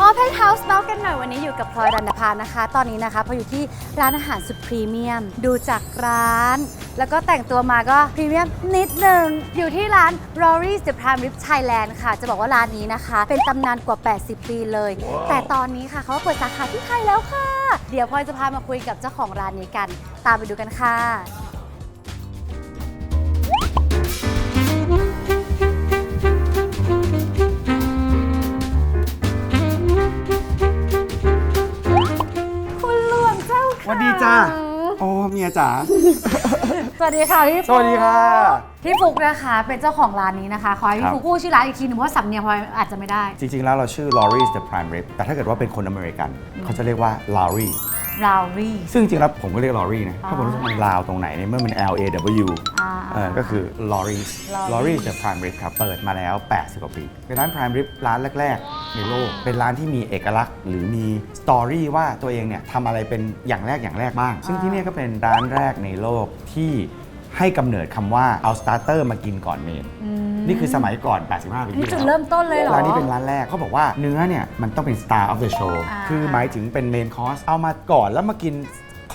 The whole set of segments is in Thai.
ออเพนเฮาส์เมาส์กันหน่อยวันนี้อยู่กับพลอยรันดภานะคะ ตอนนี้นะคะพออยู่ที่ร้านอาหารสุดพรีเมียม ดูจากร้าน แล้วก็แต่งตัวมาก็พรีเมียมนิดนึงอยู่ที่ร้าน Rory's The Prime Rib Thailand ค่ะ จะบอกว่าร้านนี้นะคะ เป็นตำนานกว่า 80 ปีเลย แต่ตอนนี้ค่ะเขาก็เปิดสาขาที่ไทยแล้วค่ะ เดี๋ยวพลอยจะพามาคุยกับเจ้าของร้านนี้กัน ตามไปดูกันค่ะ โอ้เมียจ๋า สวัสดีค่ะพี่สวัสดีค่ะพี่ฟุกนะคะเป็นเจ้าของร้านนี้นะคะขอให้ครัพี่บฟุกพูดชื่อร้านอีกทีหนึงเพราะว่าสำเนียงพลอยอาจจะไม่ได้ จริงๆ แล้วเราชื่อ Laurie's the Prime Rib แต่ถ้าเกิดว่าเป็นคนอเมริกัน เขาจะเรียกว่า Laurie ราวรี่ ซึ่งจริงๆแล้วผมก็เรียก Laurie นะอ่าเพราะผมรู้สึกมันลาวตรงไหนเนี่ยเมื่อมัน L A W อ่าเออก็คือ Laurie's Laurie's Laurie's the Prime Rib ครับ เปิดมาแล้ว 80 กว่าปี เป็นร้าน Prime Rib ร้านแรก ๆ ในโลก เป็นร้านที่มีเอกลักษณ์ หรือมีสตอรี่ว่าตัวเองเนี่ยทำอะไรเป็นอย่างแรกอย่างแรกบ้าง ซึ่งที่เนี่ยก็เป็นร้านแรกในโลกที่ให้กำเนิดคำว่าเอาสตาร์เตอร์มากินก่อนเมน อืม นี่คือสมัยก่อน 85ปีนี่ที่จุดแล้วเริ่มต้นเลยเหรอ ร้านนี้เป็นร้านแรกเขาบอกว่าเนื้อเนี่ยมันต้องเป็น star of the show อ่า คือหมายถึงเป็นเมนคอร์สเอามาก่อนแล้วมากิน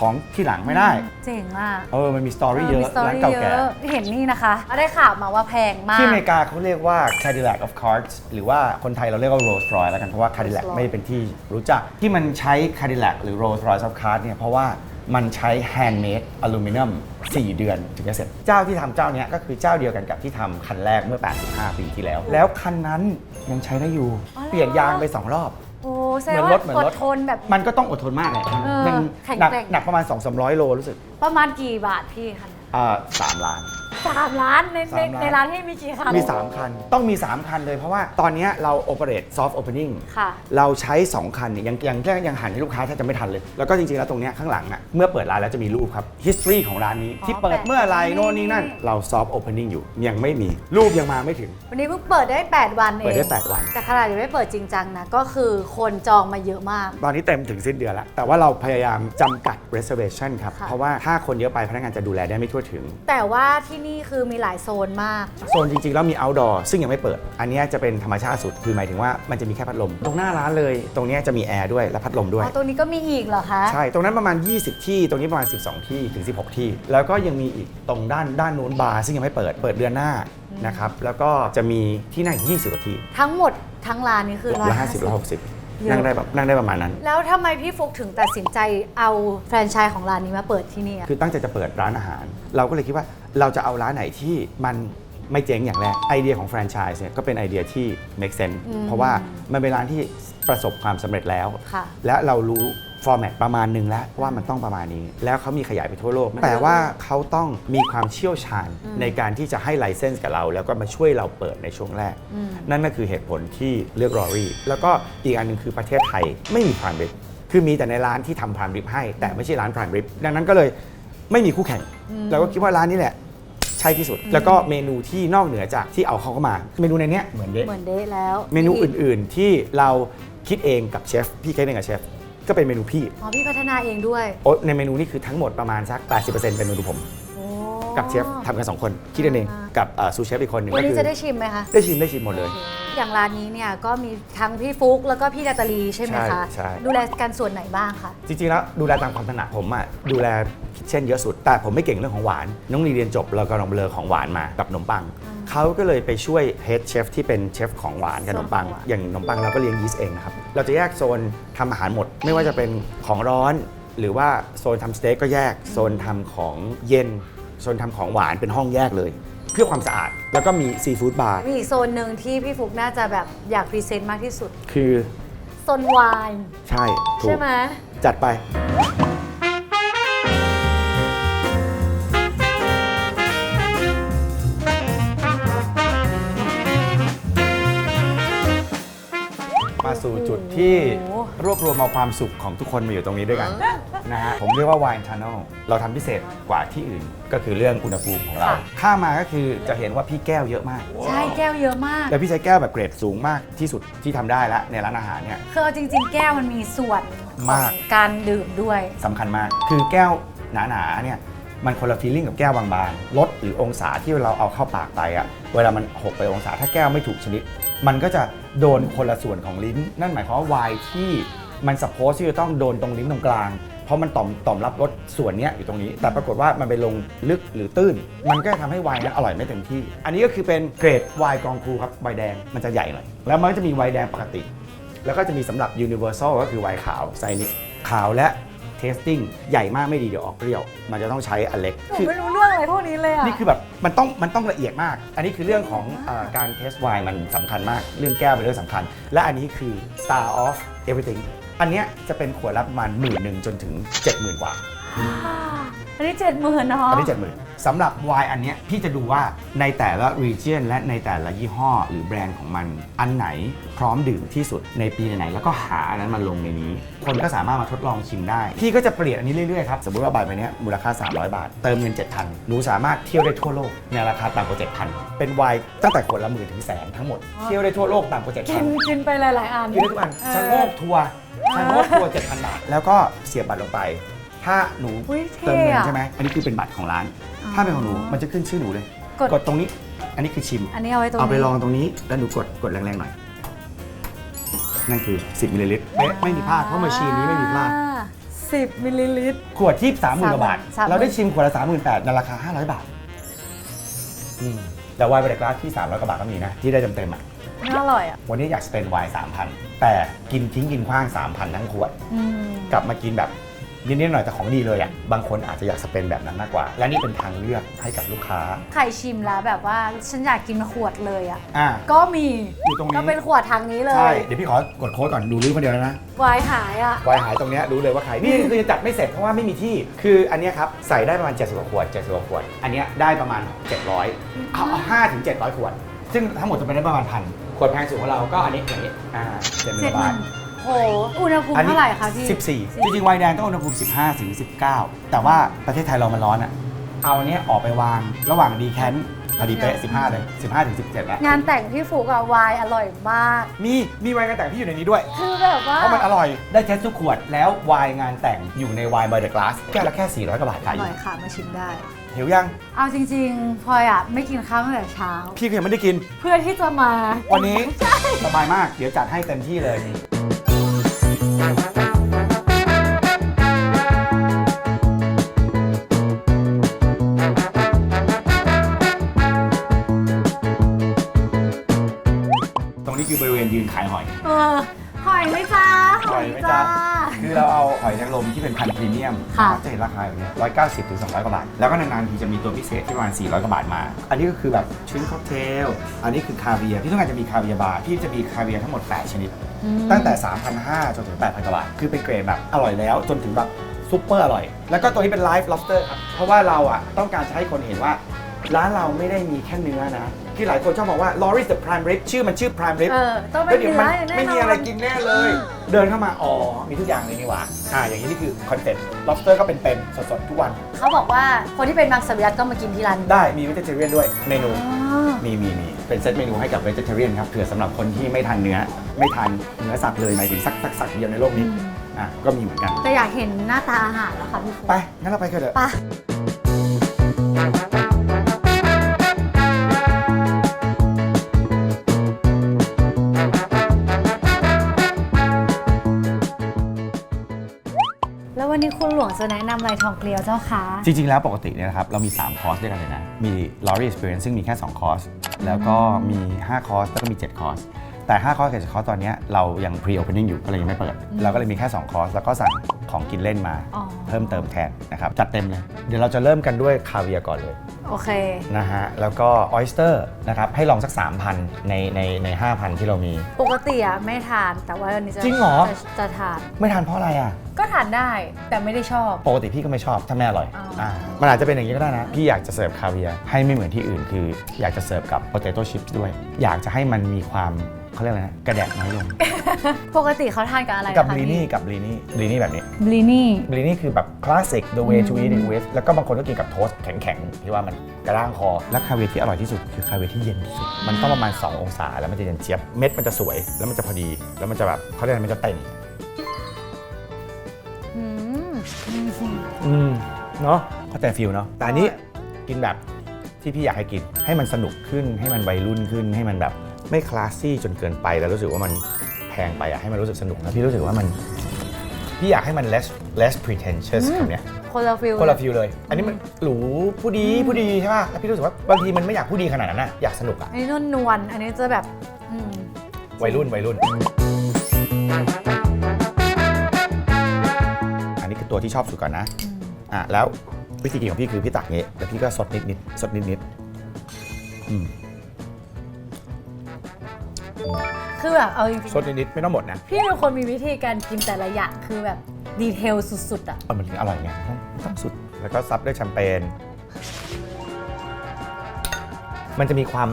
ของที่หลังไม่ได้ เจ๋งอะเออ มันมีสตอรี่เยอะมี story ร้านเก่าเยแก่อะเห็นนี่นะคะ ได้ข่าวมาว่าแพงมาก ที่อเมริกาเขาเรียกว่า Cadillac of Cards หรือว่าคนไทยเราเรียกว่า Rolls Royce แล้วกัน เพราะว่า Cadillac Rolls Royce ไม่ได้เป็นที่รู้จัก ที่มันใช้ Cadillac หรือ Rolls Royce of Cards เนี่ย เพราะว่า มันใช้ handmade aluminum 4เดือนถึงจะเสร็จ เจ้าที่ทำเจ้าเนี้ยก็คือเจ้าเดียวกันกับที่ทำคันแรกเมื่อ 85 ปีที่แล้ว แล้วคันนั้นยังใช้ได้อยู่อ๋อเหรอเปลี่ยนยางไปสองรอบโอ้แสดเหมืงอนว่ารถเหมือนอรดถทนแบบมันก็ต้องอดทนมากแหละเออมันแข็งหนักแกร่งหนักประมาณ 2-300 โลรู้สึก ประมาณกี่บาทพี่คันอ่าสามล้าน สามล้านในในสามล้าน ในร้านที่มีกี่คัน มี 3 คัน ต้องมี 3 คันเลยเพราะว่าตอนเนี้ยเรา operate soft opening ค่ะ เราใช้ 2 คันเนี่ยยังยังแค่ยังหันให้ลูกค้าแทบจะไม่ทันเลย แล้วก็จริง ๆ แล้วตรงเนี้ยข้างหลังอะเมื่อเปิดร้านแล้วจะมีรูปครับ history ของร้านนี้อ๋อที่เปิดแปะเมื่อไหรนี่โน่นนี่นั่น เรา soft opening อยู่ยังไม่มีรูปยังมาไม่ถึง วันนี้เพิ่งเปิดได้ 8 วันเองเปิดได้ 8 วัน แต่ขนาดยังไม่เปิดจริงจังนะ ก็คือคนจองมาเยอะมาก ตอนนี้เต็มถึงสิ้นเดือนแล้ว แต่ว่าเราพยายามจำกัด reservation ครับค่ะ เพราะว่าถ้าคนเยอะไปพนักงานจะดูแลได้ไม่ทั่วถึง แต่ว่าที่นี่คือมีหลายโซนมาก โซนจริงๆ แล้วมี outdoor ซึ่งยังไม่เปิด อันเนี้ยจะเป็นธรรมชาติสุด คือหมายถึงว่ามันจะมีแค่พัดลม ตรงหน้าร้านเลย ตรงเนี้ยจะมีแอร์ด้วยและพัดลมด้วยอ๋อตรงนี้ก็มีอีกเหรอคะ ใช่ ตรงนั้นประมาณ 20 ที่ ตรงนี้ประมาณ 12 ที่ ถึง 16 ที่ แล้วก็ยังมีอีกตรงด้านด้านนู้นบาร์ซึ่งยังไม่เปิด เปิดเดือนหน้านะครับ แล้วก็จะมีที่นั่งอีก20กว่าที่ทั้งหมดทั้งร้านนี้คือร้อยห้าสิบร้อยหกสิบนั่งได้แบบนั่งได้ประมาณนั้น แล้วทำไมพี่ฟุกถึงตัดสินใจเอาแฟรนไชส์ของร้านนี้มาเปิดที่นี่อะ คือตั้งใจจะเปิดร้านอาหาร เราก็เลยคิดว่า เราจะเอาร้านไหนที่มันไม่เจ๊งอย่างแรกไอเดียของแฟรนไชส์เนี่ยก็เป็นไอเดียที่ make sense เพราะว่ามันเป็นร้านที่ประสบความสำเร็จแล้ว ค่ะ และเรารู้ฟอร์แมตประมาณหนึ่งแล้วว่ามันต้องประมาณนี้ แล้วเขามีขยายไปทั่วโลก แต่ว่าเขาต้องมีความเชี่ยวชาญในการที่จะให้ไลเซนส์กับเรา แล้วก็มาช่วยเราเปิดในช่วงแรกอืมนั่นก็คือเหตุผลที่เลือกรอรี่แล้วก็อีกอันหนึงคือประเทศไทยไม่มีพรามริบคือมีแต่ในร้านที่ทำพรามริบให้ แต่ไม่ใช่ร้านพรามริบดังนั้นก็เลยไม่มีคู่แข่งเราก็คิดว่าร้านนี้แหละ ใช่ที่สุด แล้วก็เมนูที่นอกเหนือจากที่เอาเขาเข้ามาเมนูในเนี้ยเหมือนเดะเหมือนเดทแล้วเมนูอื่นๆที่เราคิดเองกับเชฟพี่คิดเองกับเชฟก็เป็นเมนูพี่อ๋อพี่พัฒนาเองด้วย โอ๊ตในเมนูนี้คือทั้งหมดประมาณสัก 80%เป็นเมนูผมโอ้ กับเชฟทำกัน2คนคิดเองอ่ากับซูเชฟอีกคนหนึ่งวันก็นี้คือจะได้ชิมไหมคะ ได้ชิมได้ชิมหมดเลย อย่างร้านนี้เนี่ยก็มีทั้งพี่ฟุกแล้วก็พี่นาตาลีใช่ไหมคะใช่ใช่ ดูแลกันส่วนไหนบ้างคะ จริงๆแล้วดูแลตามความถนัดผมอะดูแลคิทเช่นเยอะสุด แต่ผมไม่เก่งเรื่องของหวาน น้องลีเรียนจบแล้วก็ลองเบลอของหวานมากับขนมปัง เขาก็เลยไปช่วยเฮดเชฟที่เป็นเชฟของหวานกับขนมปังส่วนของหวาน อย่างขนมปังเราก็เลี้ยงยีสต์เองนะครับ เราจะแยกโซนทำอาหารหมด ไม่ว่าจะเป็นของร้อน หรือว่าโซนทำสเต็กก็แยก โซนทำของเย็น โซนทำของหวานเป็นห้องแยกเลย เพื่อความสะอาดแล้วก็มีซีฟู้ดบาร์มีอีกโซนหนึ่งที่พี่ฟุกน่าจะแบบอยากพรีเซนต์มากที่สุดคือโซนไวน์ใช่ถูใช่กไหมจัดไป มาสู่จุดที่ รวบรวมเอาความสุขของทุกคนมาอยู่ตรงนี้ด้วยกันนะฮะผมเรียกว่า Wine Tunnel เราทำพิเศษกว่าที่อื่น ก็คือเรื่องอุณหภูมิของเราข้ามมาก็คือจะเห็นว่าพี่แก้วเยอะมาก ใช่แก้วเยอะมาก แล้วพี่ใช้แก้วแบบเกรดสูงมากที่สุดที่ทำได้แล้วในร้านอาหารเนี่ย คือเอาจริง ๆ แก้วมันมีส่วนขมาอกงการดื่มด้วย สำคัญมาก คือแก้วหนาๆเนี่ย มันคนละฟีลลิ่งกับแก้วบางๆรสหรือองศาที่เราเอาเข้าปากไปอะเวลามันหกไปองศาถ้าแก้วไม่ถูกชนิด มันก็จะโดนคนละส่วนของลิ้น นั่นหมายความว่าไวน์ที่มันสปอสที่จะต้องโดนตรงลิ้นตรงกลาง เพราะมันต่อมต่อมรับรสส่วนเนี้ยอยู่ตรงนี้ แต่ปรากฏว่ามันไปลงลึกหรือตื้น มันก็จะทำให้ไวน์นั้นอร่อยไม่เต็มที่ อันนี้ก็คือเป็นเกรดไวน์กรองครูครับไวน์แดงมันจะใหญ่หน่อยแล้วมันก็จะมีไวน์แดงปกติ แล้วก็จะมีสำหรับ universal ก็คือไวน์ขาวไซส์นี้ขาวและ tasting ใหญ่มากไม่ดีเดี๋ยวออกเปรี้ยว มันจะต้องใช้อันเล็กหนูคือไม่รู้เรื่องอะไรพวกนี้เลยอะนี่คือแบบมันต้องมันต้องละเอียดมาก อันนี้คือเรื่องของเออการเทสไวน์มันสำคัญมาก เรื่องแก้วเป็นเรื่องสำคัญ และอันนี้คือ star of everything อันเนี้ยจะเป็นขวดละประมาณหมื่นหนึ่งจนถึง 70,000 กว่า อันนี้เจ็ดหมื่นเนาะอันนี้70,000สำหรับไวน์อันเนี้ยพี่จะดูว่าในแต่ละ region และในแต่ละยี่ห้อ หรือแบรนด์ของมันอันไหนพร้อมดื่มที่สุดในปีไหนๆแล้วก็หาอันนั้นมาลงในนี้ คนก็สามารถมาทดลองชิมได้ พี่ก็จะเปลี่ยนอันนี้เรื่อยๆครับ สมมติว่าใบใบเนี้ยมูลค่า 300 บาท เติมเงิน 7,000หนูสามารถเที่ยวได้ทั่วโลกในราคาต่ำกว่า7,000 เป็นไวน์ตั้งแต่ขวดละหมื่นถึงแสนทั้งหมดเที่ยวได้ทั่วโลกต่ำกว่ากิน7,000กินไปหลายๆอันกินได้ทุกอันชะโงกทัวร์ชะโงกทัวร์7,000บาทแล้วก็เสียบบัตรลงไป ถ้าหนูอุ๊ยเติมเงินท่อะใช่ไหมอันนี้คือเป็นบัตรของร้าน อ๋อ ถ้าเป็นของหนูมันจะขึ้นชื่อหนูเลย กดกดตรงนี้ อันนี้คือชิม อันนี้เอาไว้ตรงนี้เอาไปลองตรงนี้แล้วหนูกดกดแรงๆหน่อย นั่นคือ 10มิลลิลิตรไม่ไม่มีพลาดเพราะมาชีนนี้ไม่มีพลาดสิบมิลลิลิตร ขวดที่3 0,000กว่าบาท สามหมื่น เราได้ชิมขวดละ38,000ในราคา500บาทอืมแต่ไวน์บริกราสที่300กว่าบาทก็มีนะ ที่ได้เต็มๆอะน่าอร่อยอะวันนี้อยากสเปนไวน์3,000แต่กินทิ้งกินขว้าง3,000ทั้งขวด อืม กลับมากินแบบ นิดๆหน่อยๆแต่ของดีเลยอะบางคนอาจจะอยากสเปนแบบนั้นมากกว่า และนี่เป็นทางเลือกให้กับลูกค้า ใครชิมแล้วแบบว่าฉันอยากกินขวดเลยอะ อ่า ก็มีอยู่ตรงนี้ ก็เป็นขวดทางนี้เลใช่ ยเดี๋ยวพี่ขอกดโค้ดก่อนดูรื้อคนเดียวแล้วนะ วายหายอะ วายหายตรงเนี้ยรู้เลยว่าใคร นี่คือจะจัดไม่เสร็จเพราะว่าไม่มีที่ คืออันเนี้ยครับ ใส่ได้ประมาณ 70กว่าขวด 70กว่าขวด อันเนี้ยได้ประมาณ 700 เอาเอา5ถึง700ขวด ซึ่งทั้งหมดจะเป็นได้ประมาณพันขวดแพงสุดของเราก็อันนี้อย่างนี้อ่าเจ็ดหมื่เจ็ดนหบามื่ทน โห อุณหภูมิเท่าไหร่คะพี่ 14 จริงๆไวน์แดงต้องอุณหภูมิ 15ถึง19 แต่ว่าประเทศไทยเรามันร้อนอะเอาอันเนี้ยออกไปวางระหว่างดีแคนพอดีเป๊ะ15 เลย 15ถึง17 แล้ว งานแต่งพี่ฟุกอะวายอร่อยมาก มีมีไวน์งานแต่งที่อยู่ในนี้ด้วย คือแบบว่า เพราะมันอร่อย ได้เทสทุกขวดแล้วไวน์งานแต่งอยู่ในไวน์บ y เดอะกลาสแก้วละแค่ 400กว่าบาทอขายอร่ยู่อยค่ะ มาชิมได้ หิวยัง เอาจริงๆพลอยอะไม่กินข้าวตั้งแต่เช้า พี่ก็ยังไม่ได้กิน เพื่อที่จะมา วันนี้สบายมาก เดี๋ยวจัดให้เต็มที่เลย ขายหอย เออหอยไหมจ้าหอยไหมจ๊ะคือเราเอาหอยนางรมที่เป็นพันธุ์พรีเมียมค่ะ จะเห็นราคาอย่างเนี้ย190ถึง200กว่าบาท แล้วก็นานๆทีจะมีตัวพิเศษที่ประมาณ400กว่าบาทมา อันนี้ก็คือแบบชิ้นค็อกเทล อันนี้คือคาเวียร์พี่ต้องการจะมีคาเวียร์บาร์พี่จะมีคาเวียร์ทั้งหมด 8 ชนิด อืมตั้งแต่ 3,500จนถึง 8,000กว่าบาท คือเป็นเกรดแบบอร่อยแล้วจนถึงแบบซุปเปอร์อร่อย แล้วก็ตัวนี้เป็นไลฟ์ lobster ครับ เพราะว่าเราอะต้องการจะให้คนเห็นว่า ร้านเราไม่ได้มีแค่เนื้อนะ ที่หลายคนชอบบอกว่า Loris the Prime Rib ชื่อมันชื่อ Prime Rib เออต้องเป็ก็นเดี๋ยวเนื้มัอนแน่นอน ไม่มีอะไรกินแน่เลย เดินเข้ามา อ๋อ มีทุกอย่างเลยนี่หว่าอ่า อย่างนี้นี่คือคอนเซ็ปต์ lobster ก็เป็นเต็มสดๆ ทุกวัน เขาบอกว่าคนที่เป็นมังสวิรัตก็มากินที่ร้านได้ มี vegetarian ด้วย เมนู อ๋อ มีมีมีเป็นเซตเมนูให้กับ vegetarian ครับ เผื่อสำหรับคนที่ไม่ทานเนื้อ ไม่ทานเนื้อสัตว์เลย หมายถึงสักสักสักเดียวในโลกนี้ อะ ก็มีเหมือนกัน แต่อยากเห็นหน้าตาอาหารแล้วค่ะพี่ฟุกไป งั้นเราไปกันเถอะ ไปะ คุณหลวงจะแนะนำอะไรทองเกลียวเจ้าคะจริง ๆ แล้วปกติเนี่ยนะครับเรามี 3 คอร์สด้วยกันเลยนะ มี Lorry Experience ซึ่งมีแค่ 2 คอร์ส แล้วก็มี 5 คอร์ส แล้วก็มี 7 คอร์ส แต่ 5 คอร์สกับ7คอร์สตอนเนี้ยเรายัง pre opening อยู่ก็เลยยังไม่เปิด เราก็เลยมีแค่ 2 คอร์ส แล้วก็สั่งของกินเล่นมา อ๋อ เพิ่มเติมแทนนะครับ จัดเต็มเลย เดี๋ยวเราจะเริ่มกันด้วยคาเวียร์ก่อนเลยโอเค นะฮะ แล้วก็ออยสเตอร์นะครับ ให้ลองสัก 3,000 ในในใน 5,000 ที่เรามี ปกติอะไม่ทานแต่ว่าวันนี้จะจริงเหรอ จะจะทาน ไม่ทานเพราะอะไรอะ ก็ทานได้แต่ไม่ได้ชอบ ปกติพี่ก็ไม่ชอบถ้าไม่อร่อยอ๋ออ่ามันอาจจะเป็นอย่างนี้ก็ได้นะ พี่อยากจะเสิร์ฟคาเวียร์ให้ไม่เหมือนที่อื่นคือ อยากจะเสิร์ฟกับ potato chips ด้วย อยากจะให้มันมีความเขาเรียกอะไรนะกระแดะน้อยลงปกติเขาทานกับอะไรกับคะบลีนี่กับบลีนี่บลีนี่แบบนี้ บลีนี่บลีนี่คือแบบคลาสสิก the way to อืม eat in West แล้วก็บางคนก็กินกับโทสต์แข็งๆที่ว่ามันกระด้างคอ และคาเวียร์ที่อร่อยที่สุดคือคาเวียร์ที่เย็นที่สุด มันต้องประมาณ 2 องศาแล้วมันจะเย็นเจี๊ยบ เม็ดมันจะสวย แล้วมันจะพอดี แล้วมันจะแบบเขาเรียกอะไรมันจะเต็ม อืมอืมเนาะเข้าใจฟิลเนาะแต่อันนี้กินแบบที่พี่อยากให้กิน ให้มันสนุกขึ้นให้มันวัยรุ่นขึ้น ให้มันแบบไม่คลาสซี่จนเกินไปแล้วรู้สึกว่ามันแพงไปอะให้มันรู้สึกสนุกนะพี่รู้สึกว่ามันพี่อยากให้มัน less less pretentious คำเนี้ยคนละฟิลคนละฟิลเลย อันนี้มันหรูผู้ดีผู้ดีใช่ป่ะแล้วพี่รู้สึกว่าบางทีมันไม่อยากผู้ดีขนาดนั้นนะอยากสนุกอะอันนี้นุ่นนวลอันนี้จะแบบอืมวัยรุ่นวัยรุ่น อันนี้คือตัวที่ชอบสุดก่อนนะ อืมอะแล้ววิธีกินของพี่คือพี่ตักงี้แล้วพี่ก็ซดนิดนิดๆซดนิดนิดๆอืมคือแบบเอาจริงซดนิดนิดๆไม่ต้องหมดนะๆพี่เป็นคนมีวิธีการกินแต่ละอย่างคือแบบดีเทลสุดๆอะเออมันถึงอร่อยไงต้องต้องสุด แล้วก็ซับด้วยแชมเปญมันจะมีความ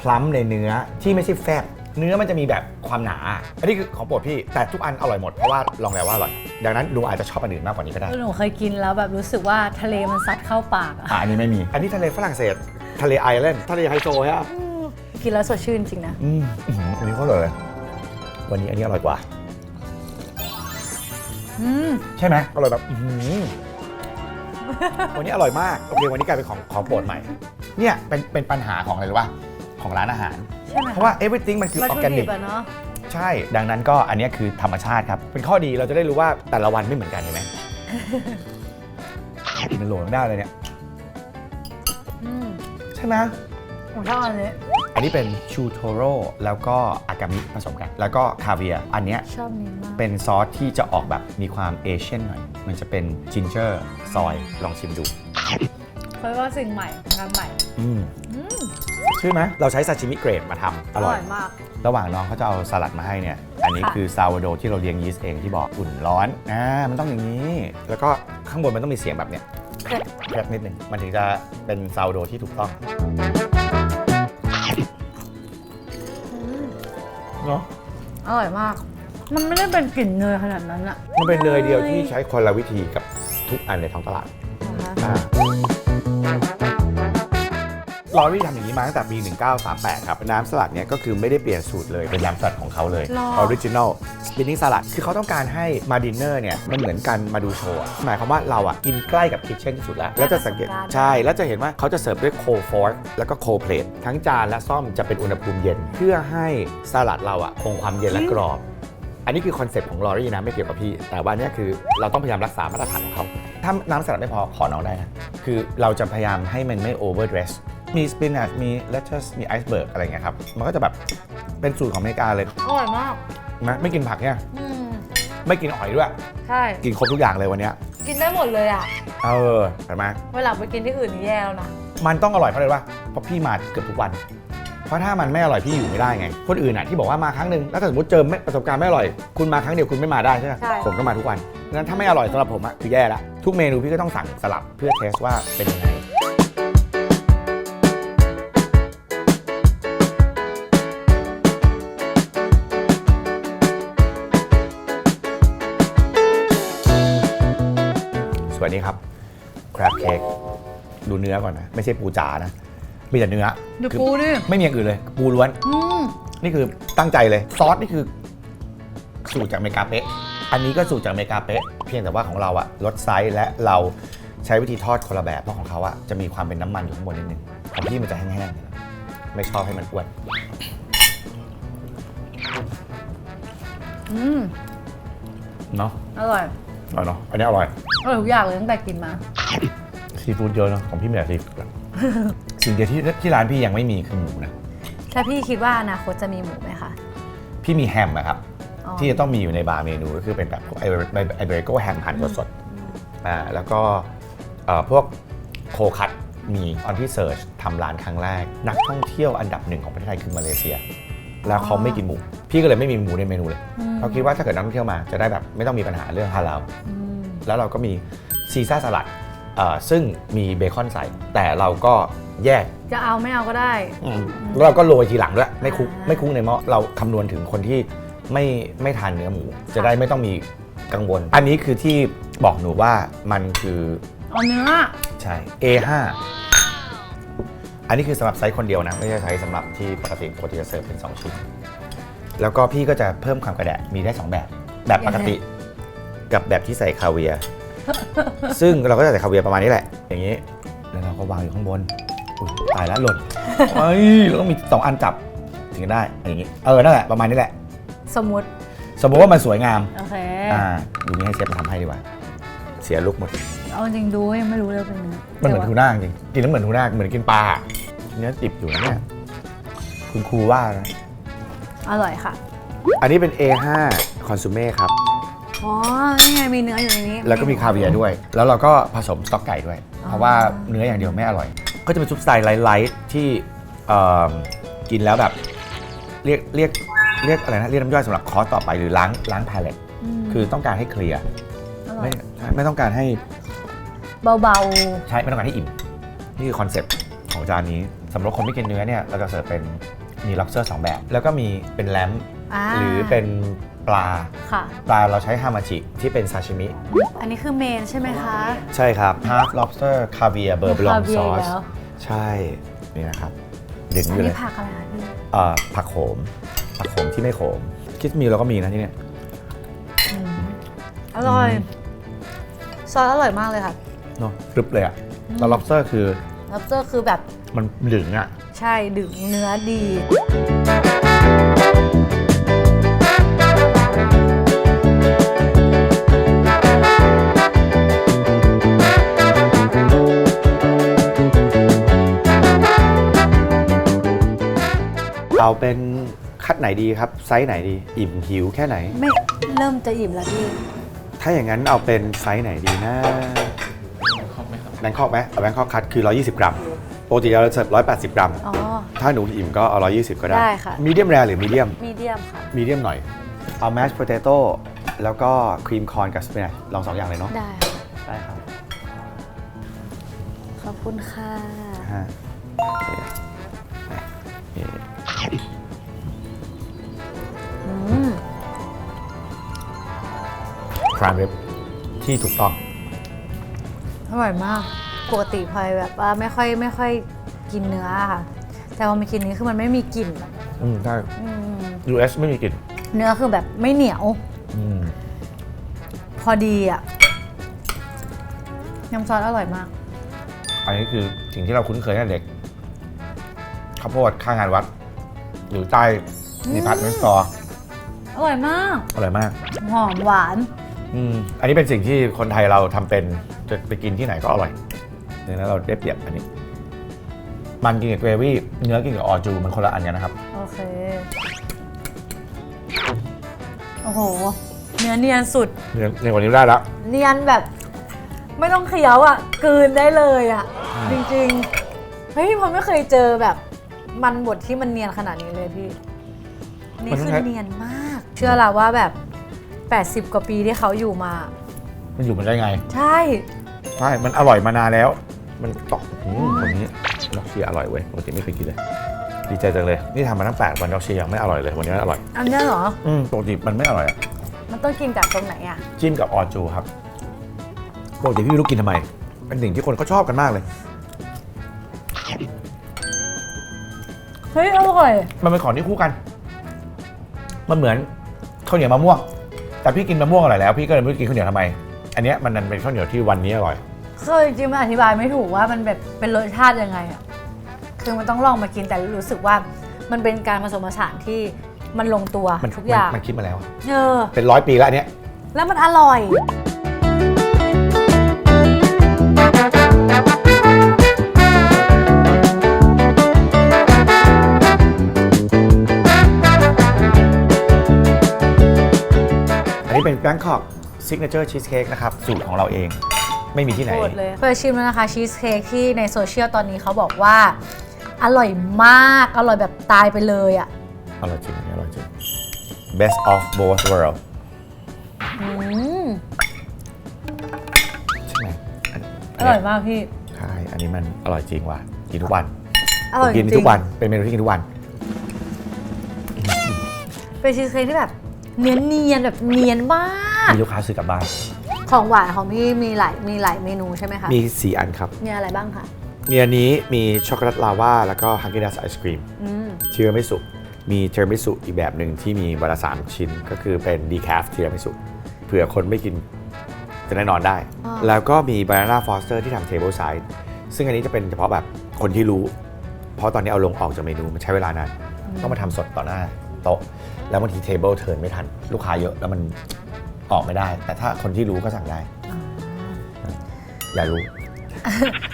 พลั้มในเนื้อที่ไม่ใช่แฟบเนื้อมันจะมีแบบ ความหนา อันนี้คือของโปรดพี่ แต่ทุกอันอร่อยหมด เพราะว่าลองแล้วว่าอร่อย ดังนั้นดูอาจจะชอบอันอื่นมากกว่านี้ก็ได้ หนูเคยกินแล้วแบบรู้สึกว่าทะเลมันซัดเข้าปากอะอะอันนี้ไม่มี อันนี้ทะเลฝรั่งเศส ทะเลไอร์แลนด์ ทะเลไฮโซฮะอืมกินแล้วสดชื่นจริงนะ อืมอื้อหืออันนี้ก็อร่อยเลย วันนี้อันนี้อร่อยกว่า อืม ใช่ไหมอร่อยแบบอื้อหือวันนี้อร่อยมาก โอเค วันนี้กลายเป็นของของโปรดใหม่ เนี่ยเป็นเป็นปัญหาของอะไรรู้ป่ะ ของร้านอาหาร ใช่ไหมเพราะว่า everything มันคือวัตออถุร์แกนิดิก บอะเนาะ ใช่ ดังนั้นก็อันเนี้ยคือธรรมชาติครับ เป็นข้อดีเราจะได้รู้ว่าแต่ละวันไม่เหมือนกันเห็นไหมกินเป็นโหลไม่ได้เลยเนี่ย อืมใช่ไหม ผมชอบอันนี้ อันนี้เป็นชูโทโร่แล้วก็อากามิผสมกัน แล้วก็คาเวียร์อันเนี้ยชอบนี้มาก เป็นซอสที่จะออกแบบมีความเอเชียนหน่อย มันจะเป็นจินเจอร์ซอยลองชิมดู เพราะว่าสิ่งใหม่งานใหม่ อืมอืม ชื่อไหมเราใช้ซาชิมิเกรดมาทำออร่ร่ออย ยมาก ระหว่างน้องเขาจะเอาสลัดมาให้เนี่ย อันนี้ค่ะ คือซาวโดที่เราเลี้ยงยีสต์เองที่บอกอุ่นร้อนอ่ามันต้องอย่างนี้ แล้วก็ข้างบนมันต้องมีเสียงแบบเนี้ยเผ็ดแคบนิดหนึ่งมันถึงจะเป็นซาวโดที่ถูกต้องอืมเนาะอร่อยมาก มันไม่ได้เป็นกลิ่นเนยขนาดนั้นอะมันเป็นเนยเดียวที่ใช้คนละวิธีกับทุกอันในท้องตลาดนะคะ ลอรี่ทำอย่างนี้มาตั้งแต่ปี 1938 ครับ น้ำสลัดเนี่ยก็คือไม่ได้เปลี่ยนสูตรเลย เป็นน้ำสลัดของเขาเลยหรอออริจินอลสปินนิ่งสลัดคือเขาต้องการให้มาดินเนอร์เนี่ยมันเหมือนกันมาดูโชว์อะหมายความว่าเราอะกินใกล้กับคิทเช่นที่สุดแล้ว แล้วจะสังเกต ใช่ แล้วจะเห็นว่าเขาจะเสิร์ฟด้วยโคฟอร์แล้วก็โคเพลททั้งจานและซ่อมจะเป็นอุณหภูมิเย็น เพื่อให้สลัดเราอะคงความเย็นและกรอบ อันนี้คือคอนเซ็ปต์ของลอรี่นะไม่เกี่ยวกับพี่ แต่ว่าเนี่ยคือเราต้องพยายามรักษามาตรฐานของเขาถ้าน้ำสลัดไม่พอขอน้องได้นะคือเราจะพยายามให้มันไม่โอเวอร์เดรส มีสปินัชมีเลตัสมีไอซ์เบิร์กอะไรเงี้ยครับ มันก็จะแบบเป็นสูตรของอเมริกาเลยอร่อยมากนะไม่กินผักเนี่ย อืมไม่กินหอยด้วย ใช่ กินครบทุกอย่างเลยวันเนี้ยกินได้หมดเลยอะเออเห็นไหมเวลาไปกินที่อื่นนี่แย่แล้วนะ มันต้องอร่อยเพราะอะไรวะเพราะพี่มาเกือบทุกวัน เพราะถ้ามันไม่อร่อยพี่อยู่ไม่ได้ไง คนอื่นอะที่บอกว่ามาครั้งหนึ่งแล้วถ้าสมมติเจอไม่ประสบการณ์ไม่อร่อย คุณมาครั้งเดียวคุณไม่มาได้ใช่ไหมใช่ ผมก็มาทุกวันดังนั้นถ้าไม่อร่อยสำหรับผมอะคือแย่ละทุกเมนูพี่ก็ต้องสั่งสลับเพื่อเทสว่าเป็นยังไง สวัสดีครับ crab cake ดูเนื้อก่อนนะ ไม่ใช่ปูจ๋านะ มีแต่เนื้อดูคือปูดิไม่มีอย่างอื่นเลย ปูล้วน อืมนี่คือตั้งใจเลย ซอสนี่คือ สูตรจากอเมริกาเป๊ะ อันนี้ก็สูตรจากอเมริกาเป๊ะ เพียงแต่ว่าของเราอะลดไซส์และเราใช้วิธีทอดคนละแบบเพราะของเขาอะจะมีความเป็นน้ำมันอยู่ข้างบนนิดนึงของพี่มันจะแห้งๆนะไม่ชอบให้มันอ้วนอืมเนาะ อร่อย อร่อยเนาะอันนี้อร่อยอร่อยทุกอย่างเลยตั้งแต่กินมา ซีฟู้ดเยอะเนาะของพี่ไม่แต่ซีฟู้ดสิ่งเดียวที่ที่ร้านพี่ยังไม่มีคือหมูนะถ้าพี่คิดว่าอนาคตจะมีหมูไหมคะ พี่มีแฮมนะครับ อ๋อ ที่จะต้องมีอยู่ในบาร์เมนูก็คือเป็นแบบไอเบไอเบรโกแฮมหั่นสดๆอ่าแล้วก็เอ่อพวกโคคัตมีออนที่เซิร์ชทำร้านครั้งแรก นักท่องเที่ยวอันดับหนึ่งของประเทศไทยคือมาเลเซีย แล้วเขาไม่กินหมู พี่ก็เลยไม่มีหมูในเมนูเลยอืมเขาคิดว่าถ้าเกิดนักท่องเที่ยวมาจะได้แบบไม่ต้องมีปัญหาเรื่องฮาลาลอืมแล้วเราก็มีซีซ่าสลัดเอ่อซึ่งมีเบคอนใส่ แต่เราก็แยกจะเอาไม่เอาก็ได้แล้วเราก็โรยทีหลังด้วยไม่คุกอ่าไม่คุกในหม้อเราคำนวณถึงคนที่ไม่ไม่ทานเนื้อหมู จะได้ไม่ต้องมีกังวล อันนี้คือที่บอกหนูว่ามันคือเอาเนื้อใช่ A5 อันนี้คือสำหรับไซส์คนเดียวนะ ไม่ใช่ไซส์สำหรับที่ปกติปกติจะเสิร์ฟเป็น 2 ชิ้น แล้วก็พี่ก็จะเพิ่มความกระแดะมีได้ 2 แบบ แบบปกติ กับแบบที่ใส่คาเวียร์ซึ่งเราก็จะใส่คาเวียร์ประมาณนี้แหละ อย่างนี้ แล้วเราก็วางอยู่ข้างบนอุ๊ยตายแล้วหล่นเฮ้ยเราต้องมีสองอันจับถึงจะได้อย่างนี้เออนั่นแหละประมาณนี้แหละ สมมุติ สมมติว่ามันสวยงามโอเค อ่าดูนี่ให้เชฟมาทำให้ดีกว่า เสียลุกหมด เอาจริงดูยังไม่รู้เลยเป็นเนื้อมันเหมือนทูน่าจริงกินแล้วเหมือนทูน่าเหมือนกินปลาเนื้อจิบอยู่นะเนี่ยคุณครูว่านะ อร่อยค่ะ อันนี้เป็น A5 คอนซูเม่ครับ อ๋อ นี่ไงมีเนื้ออยู่ในนี้ แล้วก็มีคาเวียร์ด้วย แล้วเราก็ผสมสต๊อกไก่ด้วยอ๋อเพราะว่าเนื้ออย่างเดียวไม่อร่อย ก็จะเป็นซุปสไตล์ไลท์ๆที่เอ่อกินแล้วแบบเรียกเรียกเรียกอะไรนะเรียกน้ำย่อยสำหรับคอร์สต่อไปหรือล้างล้างพาเลตมคือต้องการให้เคลียร์อร่อไม่ยใช่ไม่ต้องการให้เบาใช้ไม่ต้องการให้อิ่ม นี่คือคอนเซ็ปต์ของจานนี้สำหรับคนไม่กินเนื้อเนี่ยเราจะเสิร์ฟเป็น มี lobster สองแบบ แล้วก็มีเป็นแลมๆาหรือเป็นปลา ค่ะ ปลาเราใช้ฮามาจิที่เป็นซาชิมิ อันนี้คือเมนใช่ไหมคะ ใช่ครับ half lobster caviar b o u r b l o n คาเวียร์ sauce แล้ว ใช่ นี่นะครับ ดึงอันอยู่เลนี้ยผักอะไรคะพี่เอ่อผักโขม ผักโขมที่ไม่โขม คิดมีเราก็มีนะที่เนี่ย อืมอร่อย ซอสอร่อยมากเลยค่ะ เนาะกรึบเลยอะแล้ว lobster คือ lobster คือแบบมันหลึงอะ ใช่ดึงเนื้อดีเอาเป็นคัดไหนดีครับ ไซส์ไหนดี อิ่มหิวแค่ไหน ไม่เริ่มจะอิ่มแล้วพี่ถ้าอย่างนั้นเอาเป็นไซส์ไหนดีนะแบงคอกไหมเอาแบงคอกคัดคือ 120 กรัม ปกติเราเสิร์ฟ180 กรัม อ๋อ ถ้าหนูอิ่มก็เอา120 ก็ได้ ได้ค่ะ มีเดียมแรหรือมีเดียม มีเดียมค่ะ มีเดียมหน่อย เอาแมชโพเตโต้แล้วก็ครีมคอนกับสเปนลองสองอย่างเลยเนาะ ได้ค่ะได้ครับขอบคุณค่ะ ฮะนี่อืม พรามเว็บที่ถูกต้องอร่อยมาก ปกติพลอยแบบว่าไม่ค่อยไม่ค่อยกินเนื้อค่ะ แต่พอมากินนี้คือมันไม่มีกลิ่นอืมใช่ อืม US ไม่มีกลิ่นเนื้อคือแบบไม่เหนียว อืมพอดีอะน้ำซอสอร่อยมาก อันนี้คือสิ่งที่เราคุ้นเคยตั้งแต่เด็กข้าวโพดข้างงานวัด หรือใต้นิพัฒน์เมสตอร์อร่อยมาก อร่อยมาก หอมหวาน อืมอันนี้เป็นสิ่งที่คนไทยเราทำเป็นจะไปกินที่ไหนก็อร่อย ดังนั้นเราได้เปรียบอันนี้ มันกินกับเกรวี่เนื้อกินกับออจูมันคนละอันกันนะครับ โอเค โอ้โห เนื้อเนียนสุด เนื้อในกว่านี้ได้แล้วเนียนแบบ ไม่ต้องเคี้ยวอะกลืนได้เลยอะใช่จริงๆ เฮ้ยผมไม่เคยเจอแบบ มันบดที่มันเนียนขนาดนี้เลยพี่ นี่คือเนียนมาก เชื่อเราว่าแบบ 80 กว่าปีที่เขาอยู่มา มันอยู่มันได้ไง ใช่ ใช่ มันอร่อยมานานแล้ว มันตอกอืมคนนี้ล็อกเชียอร่อยเว้ยปกติไม่เคยกินเลย ดีใจจังเลย นี่ทำมาตั้งแปดวันล็อกเชียยังไม่อร่อยเลยวันนี้อร่อยอันเนี้ยเหรอ อืมปกติมันไม่อร่อยอะมันต้องกินจากตรงไหนอะ จิ้มกับออจูครับปกติพี่ไม่รู้กินทำไม เป็นสิ่งที่คนเขาชอบกันมากเลย เฮ้ย อร่อย มันเป็นของที่คู่กัน มันเหมือนข้าวเหนียวมะม่วง แต่พี่กินมะม่วงอร่อยแล้ว พี่ก็เลยไม่รู้กินข้าวเหนียวทำไม อันเนี้ยมันดันเป็นข้าวเหนียวที่วันนี้อร่อย คือจริงๆมันอธิบายไม่ถูกว่ามันแบบเป็นรสชาติยังไงอะคือมันต้องลองมากินแต่รู้สึกว่ามันเป็นการผสมผสานที่มันลงตัวมันทุกอย่างมันมันคิดมาแล้ว เออ เป็นร้อยปีแล้วอันเนี้ยแล้วมันอร่อย อันนี้เป็น Bangkok Signature Cheesecake นะครับสูตรของเราเอง ไม่มีที่ไหน โคตรเลยเคยชิมแล้วนะคะชีสเค้กที่ในโซเชียลตอนนี้เขาบอกว่า อร่อยมากอร่อยแบบตายไปเลยอะอร่อยจริงอร่อยจริง best of both world อืมใช่ไหมอันอร่อยมากพี่ ใช่อันนี้มันอร่อยจริงว่ะกินทุกวันอร่อยผมกินจริงทุกวันเป็นเมนูที่กินทุกวัน เป็นชีสเค้กที่แบบเนียนเนียนๆแบบเนียนมาก มีลูกค้าซื้อกลับบ้าน ของหวานของพี่มีหลายมีหลายเมนูใช่ไหมคะมี 4 อันครับ มีอะไรบ้างคะมีอันนี้มีช็อกโกแลตลาวาแล้วก็ฮังกี้ดัสไอศครีมอืมเทียมิสุมีเทียมิสุอีกแบบหนึ่งที่มีวันละสามชิ้น ก็คือเป็นดีแคฟเทียมิสุเผื่อคนไม่กินจะได้นอนได้อ่าแล้วก็มี Banana Foster ที่ทำ Table Side ซึ่งอันนี้จะเป็นเฉพาะแบบคนที่รู้ เพราะตอนนี้เอาลงออกจากเมนูมันใช้เวลานานต้องมาทำสดต่อหน้าโต๊ะแล้วบางทีเทเบิลเทิร์นไม่ทัน ลูกค้าเยอะแล้วมัน ออกไม่ได้ แต่ถ้าคนที่รู้ก็สั่งได้ อย่ารู้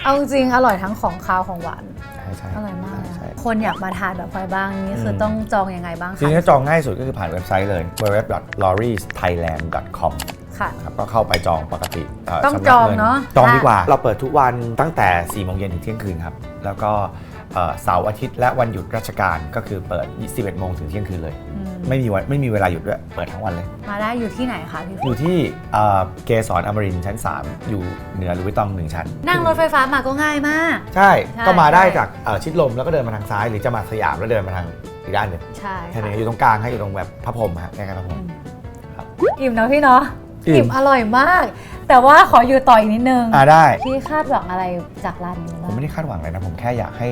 เอาจริงๆอร่อยทั้งของคาวของหวาน ใช่ใช่อร่อยมากเลยใช่คนอยากมาทานแบบพลอยบ้างนี่คืออม ต้องจองยังไงบ้างจริคะงๆถ้าจองง่ายสุดก็คือผ่านเว็บไซต์เลย www.lorriesthailand.com ค่ะ ครับก็เข้าไปจองปกติเต้องสำหรับจองงิเนอะจองดีกว่า เราเปิดทุกวันตั้งแต่4ี่โมงเย็นถึงเที่ยงคืนครับ แล้วก็ เอ่อเสาร์อาทิตย์และวันหยุดราชการก็คือเปิด 11 โมงถึงเที่ยงคืนเลย อืมไม่มีวันไม่มีเวลาหยุดด้วย เปิดทั้งวันเลย มาได้อยู่ที่ไหนคะพี่อฟุ๊กยู่ที่เอ่อเกสรอมรินทร์ชั้น 3 อยู่เหนือหลุยส์วิตตองหนึ่งชั้น นั่งรถไฟฟ้ามาก็ง่ายมาก ใช่ ใช่ก็มาได้ใช่ จากเอ่อชิดลมแล้วก็เดินมาทางซ้าย หรือจะมาสยามแล้วเดินมาทางอีกด้านหนึ่งใช่แค่ค่ะนี้อยู่ตรงกลางให้อยู่ตรงแบบพระพรหมฮะใกล้ๆพระพรหม ครับ อิ่มเนาะพี่เนาะอิ่ม อิ่มอร่อยมาก แต่ว่าขออยู่ต่ออีกนิดนึงอ่าได้ พี่คาดหวังอะไรจากร้านนี้ผมบ้างไม่ได้คาดหวังเลยนะ ผมแค่อยากให้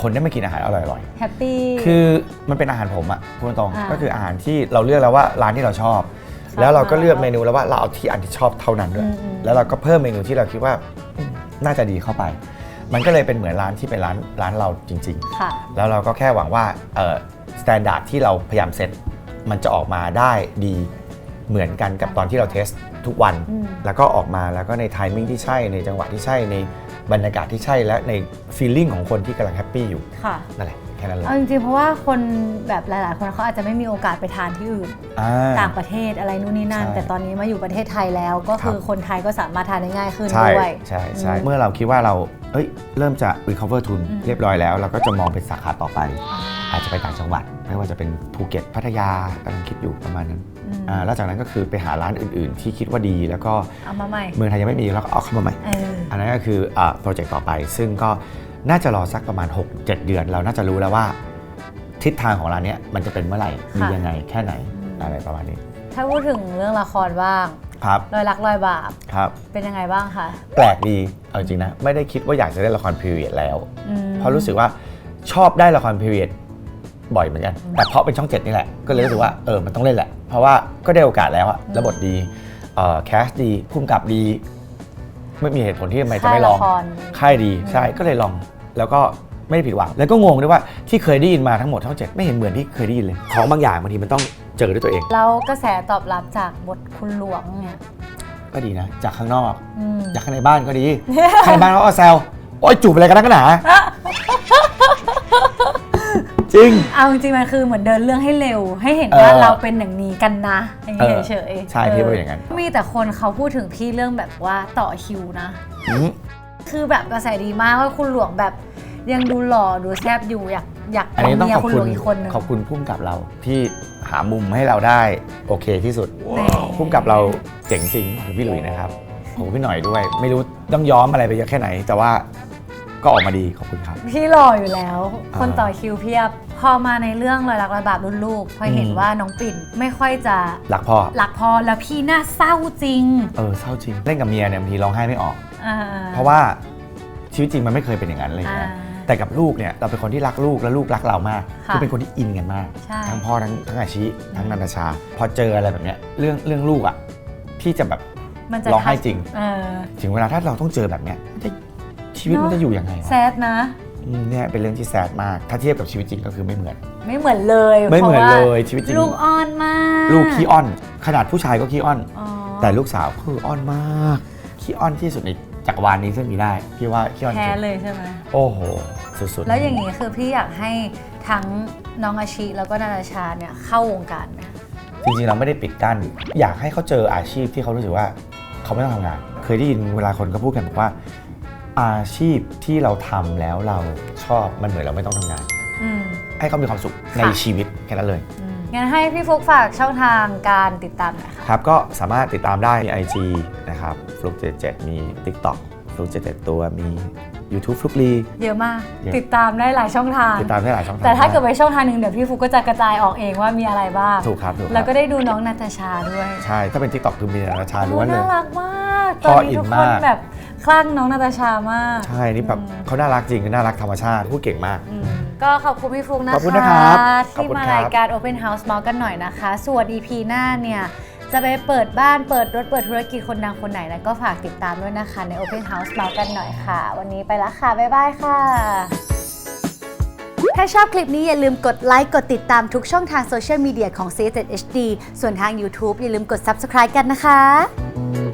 คนได้มากินอาหารอร่อยๆแฮปปี้คือมันเป็นอาหารผมอะพูดตรงๆอ่าก็คืออาหารที่เราเลือกแล้วว่าร้านที่เราชอบ ครับแล้วเราก็เลือกเมนูแล้วว่าเราเอาที่อันที่ชอบเท่านั้นด้วย อืมอืมแล้วเราก็เพิ่มเมนูที่เราคิดว่าอืมน่าจะดีเข้าไป มันก็เลยเป็นเหมือนร้านที่เป็นร้านร้านเราจริงค่ะๆแล้วเราก็แค่หวังว่าเอ่อสแตนดาร์ดที่เราพยายามเซตมันจะออกมาได้ดีเหมือนกันกับตอนที่เราเทส ทุกวันอืมแล้วก็ออกมาแล้วก็ในไทมิ่งที่ใช่ในจังหวะที่ใช่ในบรรยากาศที่ใช่และในฟีลลิ่งของคนที่กำลังแฮปปี้อยู่ค่ะนั่นแหละแค่นั้นเลยเอาจริงๆเพราะว่าคนแบบหลาย ๆ คนเขาอาจจะไม่มีโอกาสไปทานที่อื่นอ่า ต่างประเทศอะไรนู่นนี่นั่น ใช่แต่ตอนนี้มาอยู่ประเทศไทยแล้ว ก็คือครับ คนไทยก็สามารถทานได้ง่ายขึ้นใช่ด้วย ใช่ใช่อืมเมื่อเราคิดว่าเราเอ้ยเริ่มจะ recover ทุนอืม เรียบร้อยแล้ว เราก็จะมองเป็นสาขาต่อไป อาจจะไปต่างจังหวัด ไม่ว่าจะเป็นภูเก็ตพัทยากำลังคิดอยู่ประมาณนั้น อืมอ่าแล้วจากนั้นก็คือไปหาร้านอื่นๆ ที่คิดว่าดีแล้วก็เอามาใหม่เมืองไทยยังไม่มีแล้วก็เอาเข้ามาใหม่ เออ อันนั้นก็คืออ่าโปรเจกต์ต่อไป ซึ่งก็น่าจะรอสักประมาณ 6-7 เดือน เราน่าจะรู้แล้วว่า ทิศทางของร้านเนี้ยมันจะเป็นเมื่อไหร่มีค่ะ ยังไงแค่ไหนอืมอะไรประมาณนี้ถ้าพูดถึงเรื่องละครบ้างครับรอยรักรอยบาปครับ เป็นยังไงบ้างคะแปลกดีเอาจริงนะ ไม่ได้คิดว่าอยากจะเล่นละครพีเรียดแล้ว อืมเพราะรู้สึกว่าชอบได้ละครพีเรียด บ่อยเหมือนกัน แต่เพราะเป็นช่องเจ็ดนี่แหละ ก็เลยรู้สึกว่าเออมันต้องเล่นแหละ เพราะว่าก็ได้โอกาสแล้วอะแล้วบทดีเอ่อแคสดีพุ่มกับดี ไม่มีเหตุผลที่ทำไมจะไม่ลองค่ายละคร ค่ายดีใช่ก็เลยลอง แล้วก็ไม่ได้ผิดหวังแล้วก็งงด้วยว่าที่เคยได้ยินมาทั้งหมดช่องเจ็ดไม่เห็นเหมือนที่เคยได้ยินเลย ของบางอย่างบางทีมันต้องเจอด้วยตัวเอง แล้วกระแสตอบรับจากบทคุณหลวงเนี่ยก็ดีนะ จากข้างนอก อืม จากข้างในบ้านก็ดี ข้างในบ้านเขาก็แซวโอ้ยจูบอะไรกันนักกันหนา จริง เอาจริงๆมันคือเหมือนเดินเรื่องให้เร็ว ให้เห็นว่าเออเราเป็นอย่างนี้กันนะอย่างนี้เออเฉยๆใช่พี่ว่าเป็นอย่างนั้น มีแต่คนเขาพูดถึงพี่เรื่องแบบว่าต่อคิวนะ อืม คือแบบกระแสดีมากว่าคุณหลวงแบบยังดูหล่อดูแซ่บอยู่อยากอยากอันนี้ต้องเมียขอบคุณหคุลณวงอีกคนหนึงขอบคุณพุ่มกับเราที่หามุมให้เราได้โอเคที่สุด แหมพุ่มกับเราเจ๋งจริงของพี่หลุยนะครับของพี่หน่อยด้วย ไม่รู้ต้องย้อมอะไรไปเยอะแค่ไหน แต่ว่า ก็ออกมาดีขอบคุณครับ พี่หล่ออยู่แล้วอ่าคนต่อคิวเพียบ พอมาในเรื่องรอยรักรอยบาปรุ่นลูกพอเห็นอืมว่าน้องปิ่นไม่ค่อยจะรักพ่อ รักพอแล้วพี่น่าเศร้าจริง เออเศร้าจริง เล่นกับเมียเนี่ยบางทีร้องไห้ไม่ออกอ่เพราะว่าชีวิตจริงมันไม่เคยเป็นอย่างนั้นเลยอ่านะแต่กับลูกเนี่ยเราเป็นคนที่รักลูกและลูกรักเรามากค่ะคือเป็นคนที่อินกันมากใช่ทั้งพ่อทั้งทั้งอาชีทั้งนันทชา พอเจออะไรแบบเนี้ยเรื่องเรื่องลูกอะพี่จะแบบมันจะร้องไห้จริงเออถึงเวลาถ้าเราต้องเจอแบบเนี้ยจะ ชีวิตมันเนอะจะอยู่ยังไงวะแซดนะ อืมเนี่ยเป็นเรื่องที่แซดมาก ถ้าเทียบกับชีวิตจริงก็คือไม่เหมือน ไม่เหมือนเลยไม่เหมือนพราะเลว่ายชีวิตจริง ลูกอ้อนมากลูกขี้อ้อน ขนาดผู้ชายก็ขี้อ้อน อ๋อแต่ลูกสาวคืออ้อนมากขี้อ้อนที่สุดในจักรวาลนี้ซึ่งมีได้พี่ว่าขี้อ้อนจแพ้ริงเลยใช่ไหมโอ้โหสุดๆแล้วอย่างนี้คือพี่อยากให้ทั้งน้องอาชีแล้วก็นานาชาเนี่ยเข้าวงการไหมจริงๆเราไม่ได้ปิดกั้นอยากให้เขาเจออาชีพที่เขารู้สึกว่าเขาไม่ต้องทำงาน เคยได้ยินเวลาคนก็พูดกันบอกว่า อาชีพที่เราทำแล้วเราชอบมันเหมือนเราไม่ต้องทำงานอืมให้เขามีความสุขในค่ะชีวิตแค่นั้นเลยอืมงั้นให้พี่ฟุกฝากช่องทางการติดตามหน่อยค่ะครับ ก็สามารถติดตามได้มี IG นะครับฟลุก77มี TikTok ฟลุก77ตัวมี YouTube ฟลุกลีเยอะมาก เยอะ ติดตามได้หลายช่องทาง ติดตามได้หลายช่องทางแต่ถ้าเกิดไปช่องทางหนึ่งเดี๋ยวพี่ฟุกก็จะกระจายออกเองว่ามีอะไรบ้าง ถูกครับถูกคแล้รัวบก็ได้ดูน้องนาตาชาด้วยใช่ถ้าเป็น TikTok คือมีนาราชาล้โอ้วนเลน่าย รักมากพ่ตออนนี้อินทุกคนมาก แบบคลั่งน้องนาตาชามากใช่นี่แบบเขาน่ารักจริงน่ารักธรรมชาติพูดเก่งมาก อืมก็ขอบคุณพี่ฟลุกนะคะขอบคุณนะครับขอบที่คุณมาครับรายการ Open House เมาส์กันหน่อยนะคะ ส่วน EP หน้าเนี่ยจะ จะไปเปิดบ้านเปิดรถเปิดธุรกิจคนดังคนไหนนะก็ฝากติดตามด้วยนะคะ ใน Open House เมากันหน่อยค่ะ วันนี้ไปละค่ะ บ๊ายบายค่ะ ถ้าชอบคลิปนี้อย่าลืมกดไลค์กดติดตามทุกช่องทางโซเชียลมีเดียของ c 7 HD ส่วนทาง YouTube อย่าลืมกด Subscribe กันนะคะ